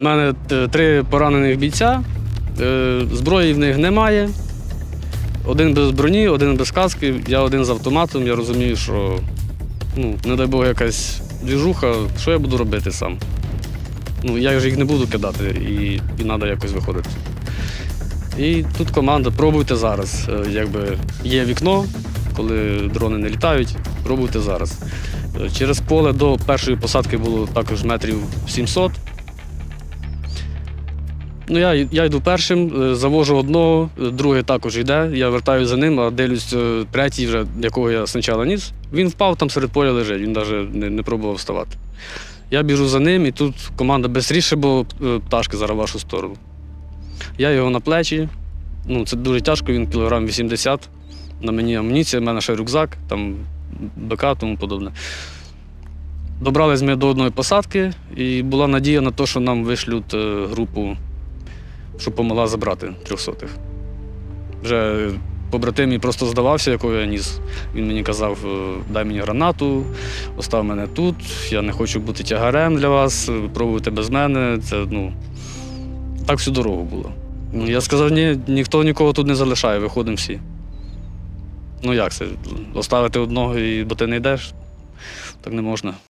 У мене е, три поранених бійця, е, зброї в них немає. Один без броні, один без каски, я один з автоматом. Я розумію, що ну, не дай Бог якась двіжуха, що я буду робити сам. Ну, я ж їх не буду кидати і, і треба якось виходити. І тут команда, пробуйте зараз. Е, Якби є вікно, коли дрони не літають, пробуйте зараз. Через поле до першої посадки було також метрів 700. Ну, я, я йду першим, е, завожу одного, е, другий також йде. Я вертаю за ним, а дивлюсь, е, третій, вже, якого я спочатку ніс. Він впав там серед поля лежить, він навіть не, не пробував вставати. Я біжу за ним, і тут команда швидше, бо пташки зараз в вашу сторону. Я його на плечі. Ну, це дуже тяжко, він кілограм 80. На мені амуніція, в мене ще рюкзак, там БК, тому подобне. Добрались ми до одної посадки, і була надія на те, що нам вишлють групу, щоб помогла забрати трьохсотих. Вже побратим просто здавався, якого я ніс. Він мені казав, е, дай мені гранату, остав мене тут, я не хочу бути тягарем для вас, пробуйте без мене. Це, ну, так всю дорогу було. Ну, Я сказав, ні, ніхто нікого тут не залишає, виходимо всі. Ну як це? Оставити одного, і, бо ти не йдеш? Так не можна.